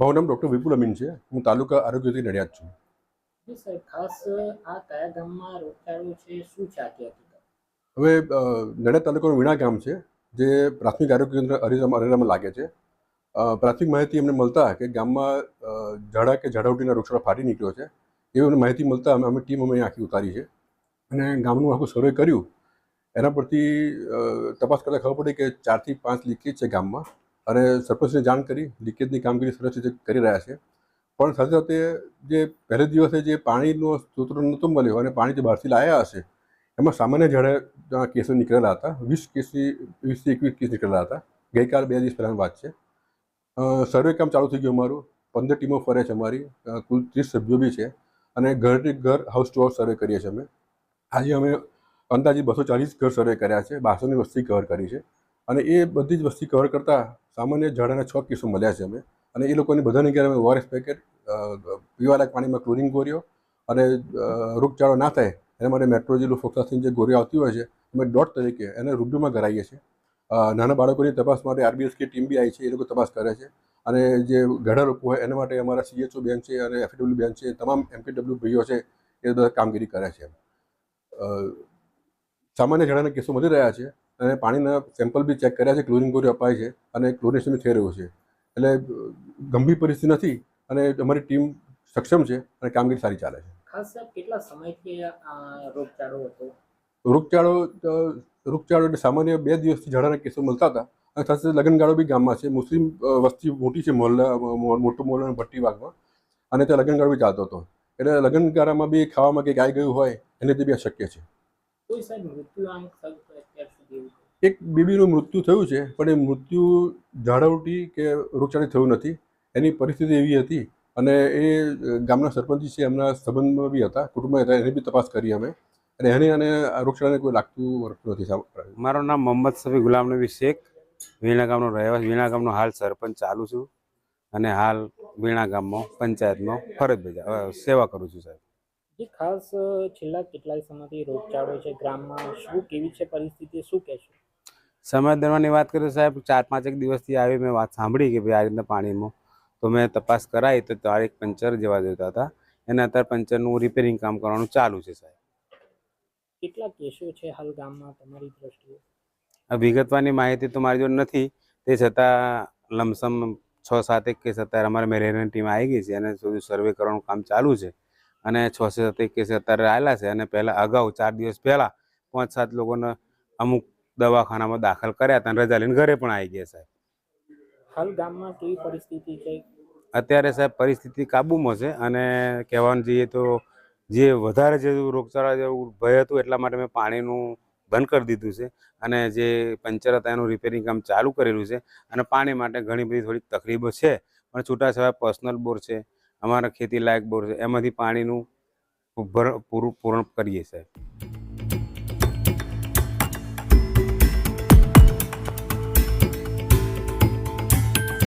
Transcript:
મારું નામ ડૉક્ટર વિપુલ અમીન છે. હું તાલુકા આરોગ્યથી નડિયાદ છું. જી ખાસ આ કયા ગામમાં રોગચાળો છે શું છે આખી હવે નડિયાદ તાલુકાનું વીણા ગામ છે જે પ્રાથમિક આરોગ્ય કેન્દ્ર હરિરામ અરેરામાં લાગે છે. પ્રાથમિક માહિતી અમને મળતા કે ગામમાં ઝાડા કે ઝાડાઉટીના વૃક્ષો ફાટી નીકળ્યો છે એવી અમને માહિતી મળતા અમે અમે ટીમ અમે આખી ઉતારી છે. અને ગામનું આખું સર્વે કર્યું. એના પરથી તપાસ કરતાં ખબર પડી કે ચારથી પાંચ લીકેજ છે ગામમાં. અને સરપંચને જાણ કરી, લીકેજની કામગીરી સરસ રીતે કરી રહ્યા છે. પણ સાથે સાથે જે પહેલે દિવસે જે પાણીનો સ્ત્રોત નહોતો મળ્યો અને પાણી જે બહારથી લાવ્યા હશે, એમાં સામાન્ય જ્યારે કેસો નીકળેલા હતા. વીસ કેસથી વીસથી એકવીસ કેસ નીકળેલા હતા. ગઈકાલ બે દિવસ પહેલાંની વાત છે. સર્વે કામ ચાલુ થઈ ગયું અમારું. પંદર ટીમો ફરે છે અમારી. કુલ ત્રીસ સભ્યો બી છે. અને ઘરથી ઘર હાઉસ ટુ હાઉસ સર્વે કરીએ છીએ અમે. આજે અમે અંદાજે બસો ચાલીસ ઘર સર્વે કર્યા છે. બારસોની વસ્તી કવર કરી છે. અને એ બધી જ વસ્તી કવર કરતાં સામાન્ય ઝાડાના છ કેસો મળ્યા છે અમે. અને એ લોકોની બધાને ઘેર અમે ઓઆરએસ પેકેટ પીવાલાયક પાણીમાં ક્લોરિંગ ગોળીઓ અને રૂપચાળો ના થાય એના માટે મેટ્રોજીલું ફોક્સાસિન જે ગોળીઓ આવતી હોય છે, અમે ડોટ તરીકે એને રૂબરૂમાં કરાવીએ છીએ. નાના બાળકોની તપાસ માટે આરબીએસની ટીમ બી આવી છે, એ લોકો તપાસ કરે છે. અને જે ઘણા લોકો હોય, એના માટે અમારા સીએચઓ બેન છે અને એફડબ્લ્યુ બેન છે, તમામ એમપીડબ્લ્યુ ભાઈઓ છે, એ બધા કામગીરી કરે છે. સામાન્ય ઝાડાના કેસો મળી રહ્યા છે. અને પાણીના સેમ્પલ બી ચેક કર્યા છે ક્લોરિન ગોળી અપાય છે અને ક્લોરિનેશન બી થઈ રહ્યું છે. એટલે ગંભીર પરિસ્થિતિ નથી અને અમારી ટીમ સક્ષમ છે અને કામગીરી સારી ચાલે છે. ખાસ કેટલા સમયથી રોગચાળો હતો? રોગચાળો રોગચાળો એટલે સામાન્ય બે દિવસથી ઝાડાના કેસો મળતા હતા અને સાથે લગ્નગાળો બી ગામમાં છે. મુસ્લિમ વસ્તી મોટી છે મોહલ્લા મોટો મોહલ્લો અને ભટ્ટી બાગમાં અને ત્યાં લગ્નગાળો બી ચાલતો હતો. એટલે લગ્નગાળામાં બી ખાવામાં કંઈક આવી ગયું હોય એને તે બી અશક્ય છે. કોઈ સાહેબ મૃત્યુ આંક એક બેબીનું મૃત્યુ થયું છે, પણ એ મૃત્યુ ઝાડાઉટી કે રોગચાળી થયું નથી. એની પરિસ્થિતિ એવી હતી અને એ ગામના સરપંચ છે, એમના સંબંધમાં બી હતા, કુટુંબમાં હતા, એની બી તપાસ કરી અમે. અને એને અને રોગચાળાને કોઈ લાગતું વર્તું નથી મારું નામ મોહમ્મદ સફી ગુલામ નબી શેખ, વીણા ગામનો રહેવાસી, વીણા ગામનો હાલ સરપંચ ચાલુ છું. અને હાલ વીણા ગામમાં, પંચાયતમાં ફરજ બજાવ, સેવા કરું છું સાહેબ. જી ખાસ છેલ્લા કેટલાય સમયથી રોગચાળો છે ગ્રામમાં. શું કેવી છે પરિસ્થિતિ? શું કહેશો? સમય દરમિયાનની વાત કરું સાહેબ ચાર પાંચ એક દિવસથી આવી મેં વાત સાંભળી કે ભાઈ આ રીતના પાણીમાં. તો મેં તપાસ કરાવી તો તારીખ પંચર જેવા જોતા હતા. એને અત્યારે પંચરનું રિપેરિંગ કામ કરવાનું ચાલુ છે સાહેબ. કેટલા કેસો છે હાલ ગામમાં તમારી દ્રષ્ટિએ? વિગતવાની વિગતવારની માહિતી તો મારી જોડે નથી. તે છતાં લમસમ છ સાત એક કેસ અત્યારે અમારે મેલેરિયાની ટીમ આવી ગઈ છે. અને સર્વે કરવાનું કામ ચાલુ છે. અને છ સાત કેસ અત્યારે આવેલા છે અને પહેલાં અગાઉ ચાર દિવસ પહેલાં પાંચ સાત લોકોને અમુક દવાખાનામાં દાખલ કર્યા હતા અને રજા લઈને ઘરે પણ આવી ગયા સાહેબ. હાલ ગામમાં કેવી પરિસ્થિતિ છે? અત્યારે સાહેબ પરિસ્થિતિ કાબૂમાં છે અને કહેવાનું જઈએ તો જે વધારે જે રોગચાળા જેવું ભય હતું એટલા માટે મેં પાણીનું બંધ કરી દીધું છે અને જે પંચર હતા એનું રિપેરિંગ કામ ચાલુ કરેલું છે અને પાણી માટે ઘણી બધી થોડીક તકલીફો છે. પણ છૂટાછવાયા પર્સનલ બોર છે. અમારા ખેતી લાયક બોર છે. એમાંથી પાણીનું પૂરું પૂરણ કરીએ સાહેબ.